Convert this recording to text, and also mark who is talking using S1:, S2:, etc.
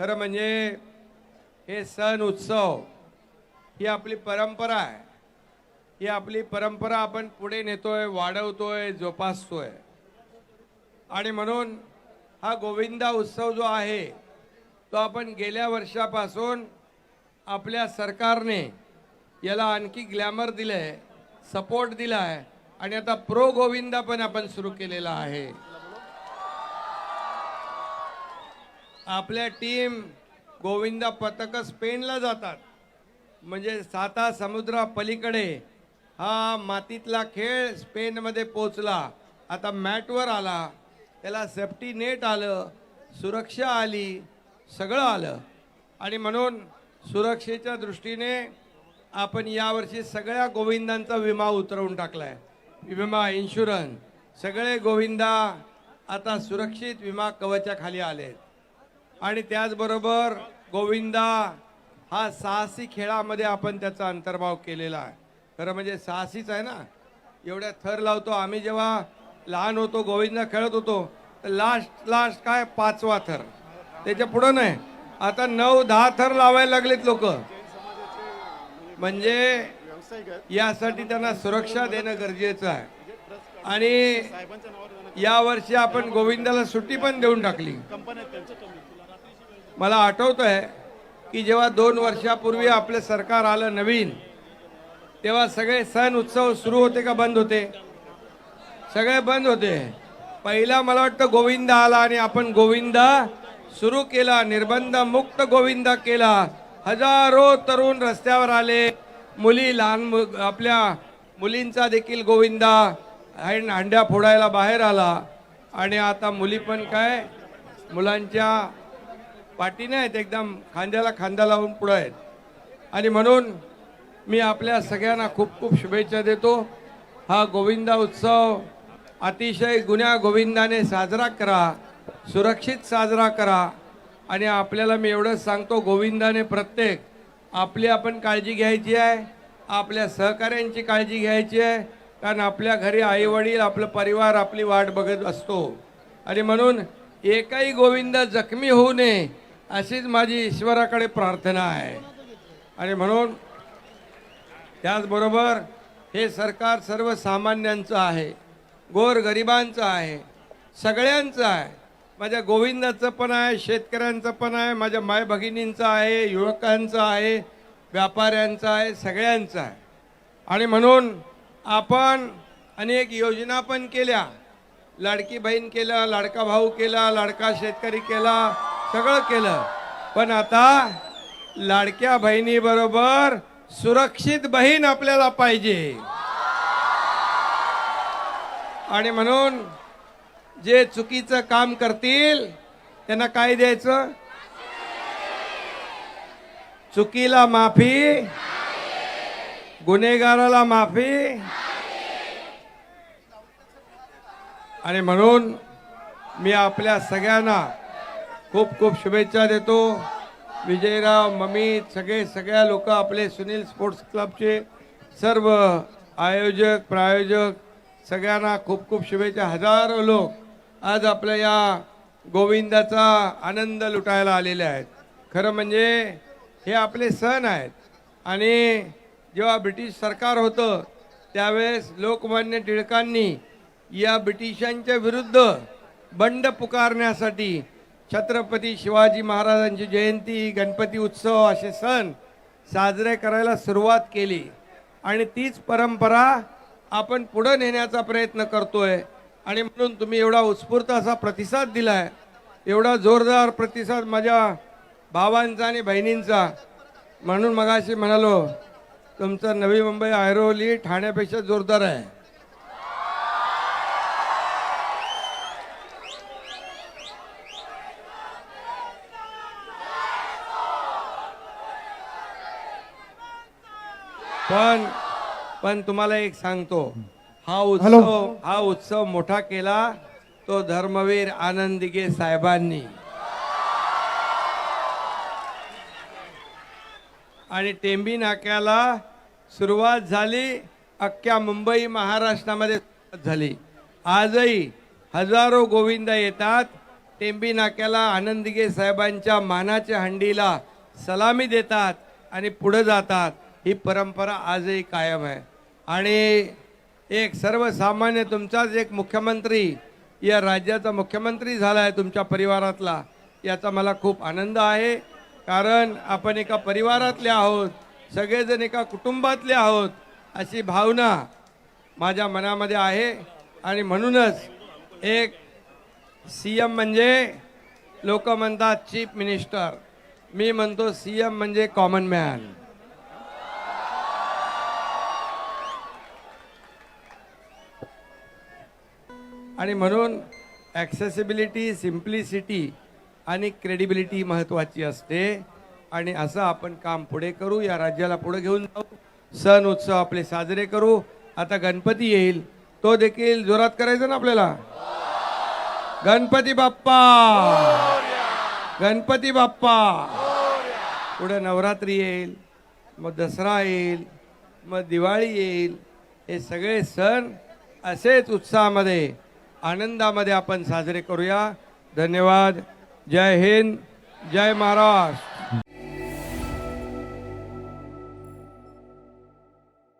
S1: खरं म्हणजे हे सण उत्सव ही आपली परंपरा आहे. ही आपली परंपरा आपण पुढे नेतोय वाढवतोय जोपासतोय. आणि म्हणून हा गोविंदा उत्सव जो आहे तो आपण गेल्या वर्षापासून आपल्या सरकारने याला आणखी ग्लॅमर दिलं आहे सपोर्ट दिला आहे आणि आता प्रो गोविंदा पण आपण सुरू केलेला आहे. आपल्या टीम गोविंदा पथक स्पेनला जातात. म्हणजे साता समुद्रा पलीकडे हा मातीतला खेळ स्पेनमध्ये पोचला आता मॅटवर आला. त्याला सेफ्टी नेट आलं. सुरक्षा आली. सगळं आलं. आणि म्हणून सुरक्षेच्या दृष्टीने आपण यावर्षी सगळ्या गोविंदांचा विमा उतरवून टाकला आहे विमा इन्शुरन्स सगळे गोविंदा आता सुरक्षित विमा कवचाखाली आहेत आणि त्याचबरोबर गोविंदा हा साहसी खेळामध्ये आपण त्याचा अंतर्भाव केलेला आहे. खरं म्हणजे साहसीच आहे ना. एवढ्या थर लावतो आम्ही जेव्हा लहान होतो गोविंदा खेळत होतो तर लास्ट लास्ट काय? पाचवा थर. त्याच्या पुढं नाही. आता नऊ दहा थर लावायला लागलेत लोक. म्हणजे यासाठी त्यांना सुरक्षा देणं गरजेचं आहे. आणि यावर्षी आपण गोविंदाला सुट्टी पण देऊन टाकली. मला आठवतं आहे की जेव्हा दोन वर्षापूर्वी आपलं सरकार आलं नवीन तेव्हा सगळे सण उत्सव सुरू होते का बंद होते? सगळे बंद होते. पहिला मला वाटतं गोविंदा आला आणि आपण गोविंदा सुरू केला निर्बंध मुक्त गोविंदा केला. हजारो तरुण रस्त्यावर आले. मुली लहान मु- आपल्या मुलींचा देखील गोविंदा हँड- हांड्या फोडायला बाहेर आला. आणि आता मुली पण काय? मुलांच्या पाठीने आहेत एकदम खांद्याला खांदा लावून पुढं आहेत. आणि म्हणून मी आपल्या सगळ्यांना खूप खूप शुभेच्छा देतो. हा गोविंदा उत्सव अतिशय गुन्ह्या गोविंदाने साजरा करा सुरक्षित साजरा करा. आणि आपल्याला मी एवढंच सांगतो गोविंदाने प्रत्येक आपली आपण काळजी घ्यायची आहे आपल्या सहकाऱ्यांची काळजी घ्यायची आहे कारण आपल्या घरी आईवडील आपलं परिवार आपली वाट बघत असतो. आणि म्हणून एकही गोविंद जखमी होऊ नये अशीच माझी ईश्वराकडे प्रार्थना आहे. आणि म्हणून त्याचबरोबर हे सरकार सर्वसामान्यांचं आहे गोरगरिबांचं आहे सगळ्यांचं आहे. माझ्या गोविंदाचं पण आहे शेतकऱ्यांचं पण आहे माझ्या माय भगिनींचं आहे युवकांचं आहे व्यापाऱ्यांचं आहे सगळ्यांचं आहे. आणि म्हणून आपण अनेक योजना पण केल्या. लाडकी बहीण केलं लाडका भाऊ केला लाडका शेतकरी केला सगळं केलं. पण आता लाडक्या बहिणीबरोबर सुरक्षित बहीण आपल्याला पाहिजे. आणि म्हणून जे चुकीचं काम करतील त्यांना काय द्यायचं? चुकीला माफी गुन्हेगाराला माफी. आणि म्हणून मी आपल्या सगळ्यांना खूप खूप शुभेच्छा देतो. विजयराव ममी सगळे सगळ्या लोक आपले सुनील स्पोर्ट्स क्लबचे सर्व आयोजक प्रायोजक सगळ्यांना खूप खूप शुभेच्छा. हजारो लोक आज आपल्या या गोविंदाचा आनंद लुटायला आलेले आहेत. खरं म्हणजे हे आपले सण आहेत. आणि जेव्हा ब्रिटिश सरकार होतं त्यावेळेस लोकमान्य टिळकांनी या ब्रिटिशांच्या विरुद्ध बंड पुकारण्यासाठी छत्रपती शिवाजी महाराजांची जयंती गणपती उत्सव असे सण साजरे करायला सुरुवात केली. आणि तीच परंपरा आपण पुढं नेण्याचा प्रयत्न करतोय. आणि म्हणून तुम्ही एवढा उत्स्फूर्त असा प्रतिसाद दिलाय. एवढा जोरदार प्रतिसाद माझ्या भावांचा आणि बहिणींचा. म्हणून मगाशी म्हणालो तुमचं नवी मुंबई ऐरोली ठाण्यापेक्षा जोरदार आहे. पण पण तुम्हाला एक सांगतो. हा उत्सव हा उत्सव मोठा केला तो धर्मवीर आनंदिगे साहेबांनी. आणि टेंबी नाक्याला सुरुवात झाली अख्ख्या मुंबई महाराष्ट्रामध्ये सुरुवात झाली. आजही हजारो गोविंद येतात टेंबी नाक्याला आनंदगे साहेबांच्या मानाच्या हंडीला सलामी देतात आणि पुढे जातात. ही परंपरा आजही कायम आहे. आणि एक सर्वसामान्य तुमचाच एक मुख्यमंत्री या राज्याचा मुख्यमंत्री झाला आहे तुमच्या परिवारातला याचा मला खूप आनंद आहे. कारण आपण एका परिवारातले आहोत सगळेजण एका कुटुंबातले आहोत अशी भावना माझ्या मनामध्ये आहे. आणि म्हणूनच एक सी एम म्हणजे लोक म्हणतात चीफ मिनिस्टर. मी म्हणतो सी एम म्हणजे कॉमन मॅन. आणि म्हणून ॲक्सेसिबिलिटी सिम्प्लिसिटी आणि क्रेडिबिलिटी महत्त्वाची असते. आणि असं आपण काम पुढे करू या राज्याला पुढे घेऊन जाऊ. सण उत्सव आपले साजरे करू. आता गणपती येईल. तो देखील जोरात करायचा ना आपल्याला? गणपती बाप्पा! गणपती बाप्पा! पुढे नवरात्री येईल मग दसरा येईल मग दिवाळी येईल. हे सगळे सण असेच उत्साहामध्ये आनंदामध्ये आपण साजरे करूया. धन्यवाद. जय हिंद. जय महाराष्ट्र.